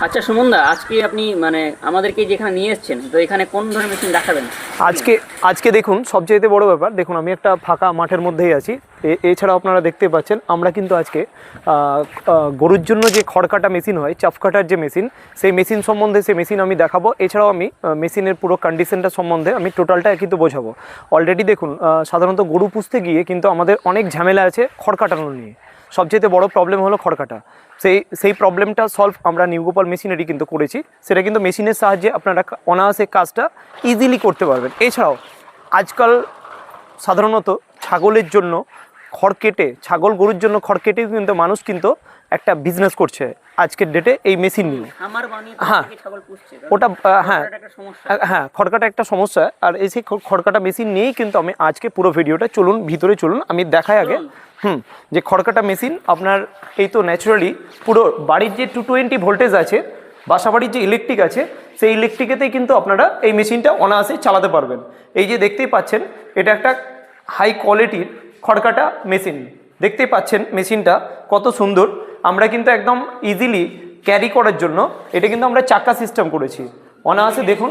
আচ্ছা সুমনদা আজকে আপনি মানে আমাদেরকে যেখানে নিয়ে এসেছেন, তো এখানে কোন ধরনের মেশিন দেখাবেন? আজকে আজকে দেখুন সবচেয়ে বড় ব্যাপার, দেখুন, আমি একটা ফাঁকা মাঠের মধ্যেই আছি। এ- এছাড়াও আপনারা দেখতে পাচ্ছেন, আমরা কিন্তু আজকে গরুর জন্য যে খড় কাটা মেশিন হয় চাপ কাটার যে মেশিন সেই মেশিন সম্বন্ধে সেই মেশিন আমি দেখাবো। এছাড়াও আমি মেশিনের পুরো কন্ডিশনটা সম্বন্ধে আমি টোটালটা কিন্তু বোঝাবো। অলরেডি দেখুন সাধারণত গরু পুষতে গিয়ে কিন্তু আমাদের অনেক ঝামেলা আছে খড় কাটানো নিয়ে। সবচেয়ে বড় প্রবলেম হলো খড়কাটা। সেই সেই প্রবলেমটা সলভ আমরা নিউগোপাল মেশিনারি কিন্তু করেছি। সেটা কিন্তু মেশিনের সাহায্যে আপনারা অনায়াসে কাজটা ইজিলি করতে পারবেন। এছাড়াও, আজকাল সাধারণত ছাগলের জন্য খড় কেটে, ছাগল গরুর জন্য খড় কেটেও কিন্তু মানুষ কিন্তু একটা বিজনেস করছে আজকের ডেটে এই মেশিন নিয়ে। হ্যাঁ। ওটা হ্যাঁ। হ্যাঁ খড়কাটা একটা সমস্যা। আর এই সেই খড়কাটা মেশিন নিয়েই কিন্তু আমি আজকে পুরো ভিডিওটা চলুন ভিতরে চলুন আমি দেখাই আগে। হুম যে খড়কাটা মেশিন আপনার এই তো ন্যাচারালি পুরো বাড়ির যে টু টোয়েন্টি ভোল্টেজ আছে বাসাবাড়ির যে ইলেকট্রিক আছে সেই ইলেকট্রিকেতেই কিন্তু আপনারা এই মেশিনটা অনায়াসে চালাতে পারবেন। এই যে দেখতেই পাচ্ছেন এটা একটা হাই কোয়ালিটির খড়কাটা মেশিন দেখতেই পাচ্ছেন মেশিনটা কত সুন্দর। আমরা কিন্তু একদম ইজিলি ক্যারি করার জন্য এটা কিন্তু আমরা চাক্কা সিস্টেম করেছি। অনায়াসে দেখুন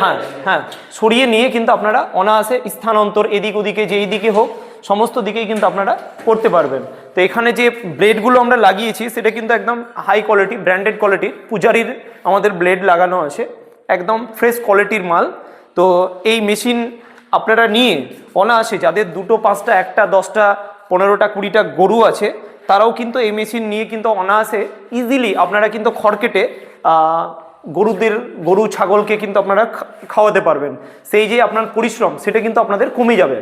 হ্যাঁ হ্যাঁ সরিয়ে নিয়ে কিন্তু আপনারা অনায়াসে স্থানান্তর এদিক ওদিকে যেই দিকে হোক, সমস্ত দিকেই কিন্তু আপনারা করতে পারবেন। তো এখানে যে ব্লেডগুলো আমরা লাগিয়েছি, সেটা কিন্তু একদম হাই কোয়ালিটি ব্র্যান্ডেড কোয়ালিটির পূজারির আমাদের ব্লেড লাগানো আছে। একদম ফ্রেশ কোয়ালিটির মাল। তো এই মেশিন আপনারা নিয়ে অনায়াসে যাদের দুটো, পাঁচটা, একটা, দশটা পনেরোটা, কুড়িটা গরু আছে, তারাও কিন্তু এই মেশিন নিয়ে কিন্তু অনায়াসে ইজিলি আপনারা কিন্তু খড় কেটে গরুদের, গরু ছাগলকে কিন্তু আপনারা খাওয়াতে পারবেন। সেই যে আপনার পরিশ্রম, সেটা কিন্তু আপনাদের কমে যাবে।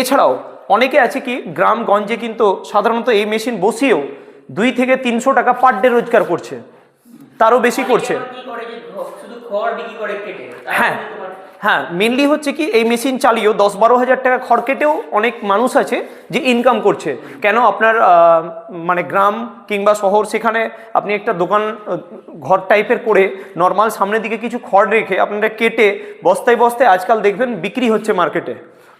এছাড়াও অনেকে আছে কি, গ্রামগঞ্জে কিন্তু সাধারণত এই মেশিন বসিয়েও দুই থেকে তিনশো টাকা পার ডে রোজগার করছে। তারও বেশি করছে। হ্যাঁ হ্যাঁ মেনলি হচ্ছে কি এই মেশিন চালিয়েও দশ বারো হাজার টাকা খড় কেটেও অনেক মানুষ আছে যে ইনকাম করছে। কেন আপনার মানে গ্রাম কিংবা শহর সেখানে আপনি একটা দোকান ঘর টাইপের করে নর্মাল সামনের দিকে কিছু খড় রেখে আপনারা কেটে বস্তায় বস্তায় আজকাল দেখবেন বিক্রি হচ্ছে মার্কেটে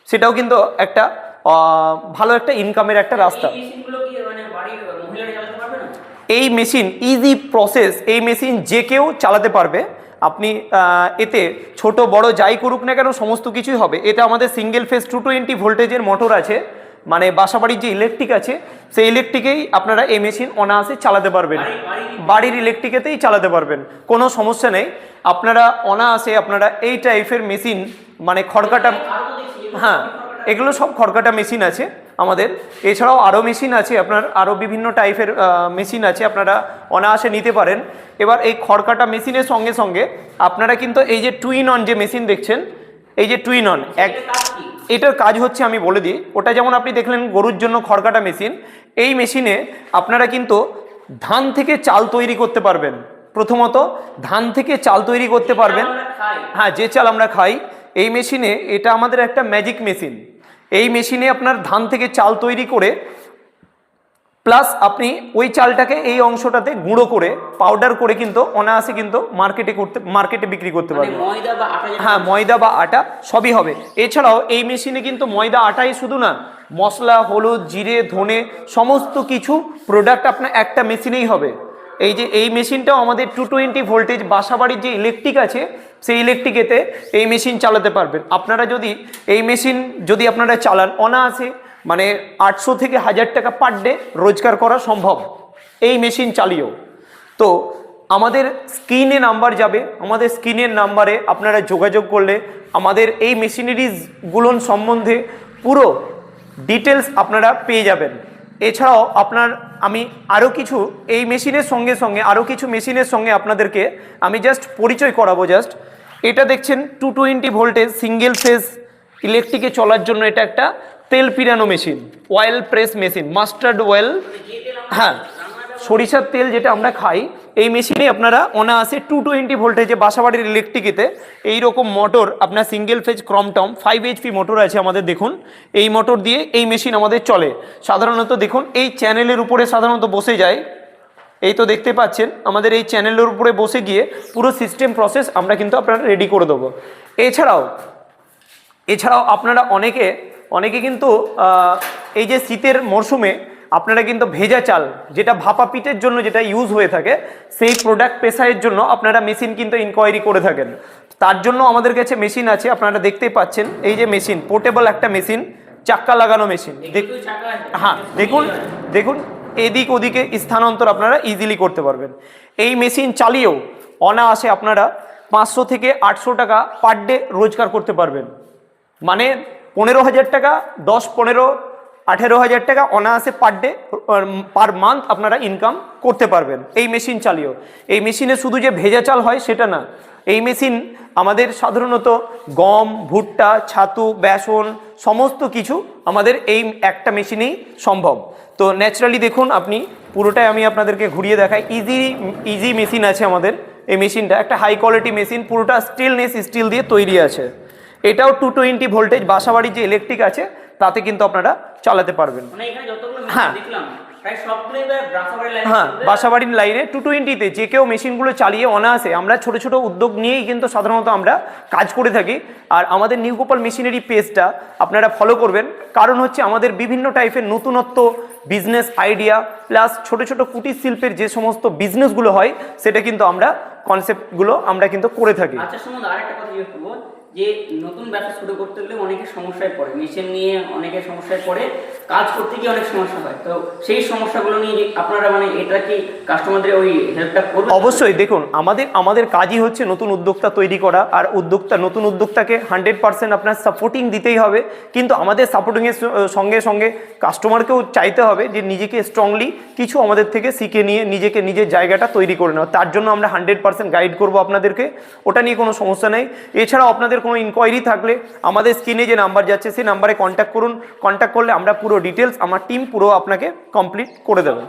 সেটাও কিন্তু একটা ভালো একটা ইনকামের একটা রাস্তা। এই মেশিন ইজি প্রসেস এই মেশিন যে কেউ চালাতে পারবে। আপনি এতে ছোট বড় যাই করুক না কেন সমস্ত কিছুই হবে। এতে আমাদের সিঙ্গেল ফেস টু টোয়েন্টি ভোল্টেজের মোটর আছে মানে বাসাবাড়ির যে ইলেকট্রিক আছে সেই ইলেকট্রিকেই আপনারা এই মেশিন অনায়াসে চালাতে পারবেন। বাড়ির ইলেকট্রিকেতেই চালাতে পারবেন। কোনো সমস্যা নেই। আপনারা অনায়াসে আপনারা এই টাইপের মেশিন মানে খড়কাটা হ্যাঁ এগুলো সব খড়কাটা মেশিন আছে। আমাদের। এছাড়াও আরও মেশিন আছে আপনার আরও বিভিন্ন টাইপের মেশিন আছে আপনারা অনায়াসে নিতে পারেন। এবার এই খড়কাটা মেশিনের সঙ্গে সঙ্গে আপনারা কিন্তু এই যে টুইন অন যে মেশিন দেখছেন এই যে টুইন অন এক এটার কাজ হচ্ছে আমি বলে দিই ওটা যেমন আপনি দেখলেন গরুর জন্য খড়কাটা মেশিন এই মেশিনে আপনারা কিন্তু ধান থেকে চাল তৈরি করতে পারবেন। প্রথমত ধান থেকে চাল তৈরি করতে পারবেন। হ্যাঁ যে চাল আমরা খাই এই মেশিনে এটা আমাদের একটা ম্যাজিক মেশিন এই মেশিনে আপনার ধান থেকে চাল তৈরি করে প্লাস আপনি ওই চালটাকে এই অংশটাতে গুঁড়ো করে পাউডার করে কিন্তু অনায়াসে কিন্তু মার্কেটে করতে মার্কেটে বিক্রি করতে মানে পারবেন। ময়দা বা আটা যেটা হ্যাঁ ময়দা বা আটা সবই হবে। এছাড়াও এই মেশিনে কিন্তু ময়দা আটাই শুধু না মশলা হলুদ জিরে ধনে সমস্ত কিছু প্রোডাক্ট আপনার একটা মেশিনেই হবে। এই যে, এই মেশিনটাও আমাদের টু টোয়েন্টি ভোল্টেজ বাসাবাড়ির যে ইলেকট্রিক আছে, সেই ইলেকট্রিকেতে এই মেশিন চালাতে পারবেন। আপনারা যদি এই মেশিন যদি আপনারা চালান, অনায়াসে মানে আটশো থেকে হাজার টাকা পার ডে রোজগার করা সম্ভব। এই মেশিন চালিয়েও। তো আমাদের স্ক্রিনে নাম্বার যাবে। আমাদের স্ক্রিনের নাম্বারে আপনারা যোগাযোগ করলে আমাদের এই মেশিনারিজগুলোর সম্বন্ধে পুরো ডিটেলস আপনারা পেয়ে যাবেন। এছাড়াও আপনার, আমি আরও কিছু, এই মেশিনের সঙ্গে সঙ্গে আরও কিছু মেশিনের সঙ্গে আপনাদেরকে আমি জাস্ট পরিচয় করাবো জাস্ট এটা দেখছেন two twenty voltage single phase ইলেকট্রিকে চলার জন্য এটা একটা তেল পিরানো machine oil press machine mustard oil হ্যাঁ সরিষার তেল যেটা আমরা খাই, এই মেশিনে আপনারা অনায়াসে টু টোয়েন্টি ভোল্টেজে বাসাবাড়ির ইলেকট্রিকেতে এইরকম মোটর আপনার সিঙ্গেল ফেজ ক্রমটম ফাইভ এইচপি মোটর আছে আমাদের, দেখুন। এই মোটর দিয়ে এই মেশিন আমাদের চলে। সাধারণত দেখুন, এই চ্যানেলের উপরে সাধারণত বসে যায়। এই তো দেখতে পাচ্ছেন, আমাদের এই চ্যানেলের উপরে বসে গিয়ে পুরো সিস্টেম প্রসেস আমরা কিন্তু আপনারা রেডি করে দেবো। এছাড়াও এছাড়াও আপনারা অনেকে অনেকে কিন্তু এই যে শীতের মরশুমে আপনারা কিন্তু ভেজা চাল যেটা ভাপা পিঠের জন্য যেটা ইউজ হয়ে থাকে সেই প্রোডাক্ট পেশায়ের জন্য আপনারা মেশিন কিন্তু ইনকোয়ারি করে থাকেন। তার জন্য আমাদের কাছে মেশিন আছে আপনারা দেখতেই পাচ্ছেন এই যে মেশিন পোর্টেবল একটা মেশিন চাক্কা লাগানো মেশিন। হ্যাঁ দেখুন দেখুন এদিক ওদিকে স্থানান্তর আপনারা ইজিলি করতে পারবেন। এই মেশিন চালিয়েও অনায়াসে আপনারা পাঁচশো থেকে আটশো টাকা পার ডে রোজগার করতে পারবেন। মানে পনেরো হাজার টাকা দশ পনেরো আঠেরো হাজার টাকা অনায়াসে পার ডে পার মান্থ আপনারা ইনকাম করতে পারবেন। এই মেশিন চালিয়েও এই মেশিনে শুধু যে ভেজা চাল হয় সেটা না। এই মেশিন আমাদের সাধারণত গম, ভুট্টা, ছাতু, বেসন, সমস্ত কিছু আমাদের এই একটা মেশিনেই সম্ভব। তো ন্যাচারালি দেখুন আপনি, পুরোটাই আমি আপনাদেরকে ঘুরিয়ে দেখাই। ইজি ইজি মেশিন আছে আমাদের এই মেশিনটা একটা হাই কোয়ালিটি মেশিন পুরোটা স্টিলনেস স্টিল দিয়ে তৈরি আছে। এটাও টু টোয়েন্টি ভোল্টেজ বাসাবাড়ির যে ইলেকট্রিক আছে, তাতে কিন্তু আপনারা চালাতে পারবেন। মানে হ্যাঁ। হ্যাঁ বাসাবাড়ির লাইনে টু টোয়েন্টিতে যে কেউ মেশিনগুলো চালিয়ে অনায়াসে আমরা ছোট ছোট উদ্যোগ নিয়েই কিন্তু সাধারণত আমরা কাজ করে থাকি। আর আমাদের নিউ গোপাল মেশিনারি পেজটা আপনারা ফলো করবেন। কারণ হচ্ছে আমাদের বিভিন্ন টাইপের নতুনত্ব বিজনেস আইডিয়া প্লাস ছোট ছোট কুটির শিল্পের যে সমস্ত বিজনেসগুলো হয় সেটা কিন্তু আমরা কনসেপ্টগুলো আমরা কিন্তু করে থাকি। আচ্ছা আরেকটা কথা যে নতুন ব্যবসা শুরু করতে গেলে অনেকে সমস্যায় পড়ে। মেশিন নিয়ে অনেকে সমস্যায় পড়ে, কাজ করতে গিয়ে অনেক সমস্যা হয়। তো সেই সমস্যাগুলো নিয়ে আপনারা মানে এটা কি কাস্টমারদের ওই হেল্পটা করবে অবশ্যই, দেখুন, আমাদের আমাদের কাজই হচ্ছে নতুন উদ্যোক্তা তৈরি করা, আর উদ্যোক্তা, নতুন উদ্যোক্তাকে হান্ড্রেড পার্সেন্ট আপনার সাপোর্টিং দিতেই হবে। কিন্তু আমাদের সাপোর্টিংয়ের সঙ্গে সঙ্গে কাস্টমারকেও চাইতে হবে যে নিজেকে স্ট্রংলি কিছু আমাদের থেকে শিখে নিয়ে নিজেকে নিজের জায়গাটা তৈরি করে নেওয়া তার জন্য আমরা হান্ড্রেড পার্সেন্ট গাইড করব আপনাদেরকে। ওটা নিয়ে কোনো সমস্যা নেই। এছাড়াও আপনাদের কোনো ইনকোয়ারি থাকলে আমাদের স্ক্রিনে যে নাম্বার যাচ্ছে সেই নাম্বারে কন্ট্যাক্ট করুন। কন্ট্যাক্ট করলে আমরা পুরো ডিটেলস আমার টিম পুরো আপনাকে কমপ্লিট করে দেবো।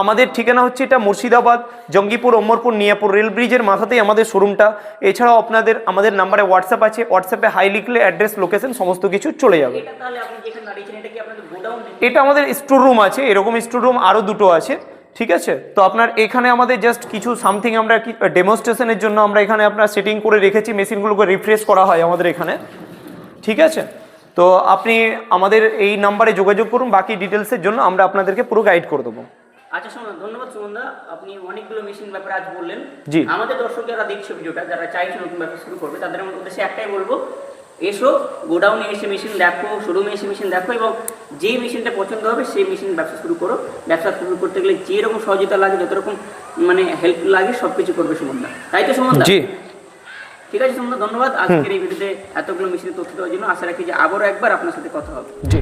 আমাদের ঠিকানা হচ্ছে এটা মুর্শিদাবাদ জঙ্গিপুর ওমরপুর নিয়াপুর রেল ব্রিজের মাথাতেই আমাদের শোরুমটা। এছাড়াও আপনাদের আমাদের নাম্বারে হোয়াটসঅ্যাপ আছে। হোয়াটসঅ্যাপে হাই লিখলে অ্যাড্রেস লোকেশন সমস্ত কিছু চলে যাবে। এটা আমাদের স্টোর রুম আছে এরকম স্টোর রুম আরও দুটো আছে। ঠিক আছে? তো আপনার এখানে আমাদের জাস্ট কিছু সামথিং আমরা কি ডেমনস্ট্রেশনের জন্য আমরা এখানে আপনার সেটিং করে রেখেছি মেশিনগুলোকে রিফ্রেশ করা হয় আমাদের এখানে। ঠিক আছে? তো আপনি আমাদের এই নাম্বারে যোগাযোগ করুন বাকি ডিটেলসের জন্য আমরা আপনাদেরকে পুরো গাইড করে দেবো। আচ্ছা শুনুন ধন্যবাদ সুমনদা। আপনি অনেকগুলো মেশিন ব্যাপারে আজ বললেন। জি। আমাদের দর্শক যারা দেখছে ভিডিওটা যারা চাইছে নতুন ব্যবসা শুরু করবে তাদের উদ্দেশ্যে একটাই বলব এসো গোডাউনে এসে মেশিন দেখো শোরুমে এসে মেশিন দেখো এবং যে মেশিনটা পছন্দ হবে সেই মেশিন ব্যবসা শুরু করো। ব্যবসা শুরু করতে গেলে যে রকম সহযোগিতা লাগে যত রকম মানে হেল্প লাগে সব কিছু করবে সুমনদা। তাই তো সুমনদা? জি। ঠিক আছে সুমনদা ধন্যবাদ। আজকের এই ভিডিওতে এতগুলো মেশিনের তথ্য দেওয়ার জন্য আশা রাখি যে আবারও একবার আপনার সাথে কথা হবে। জি।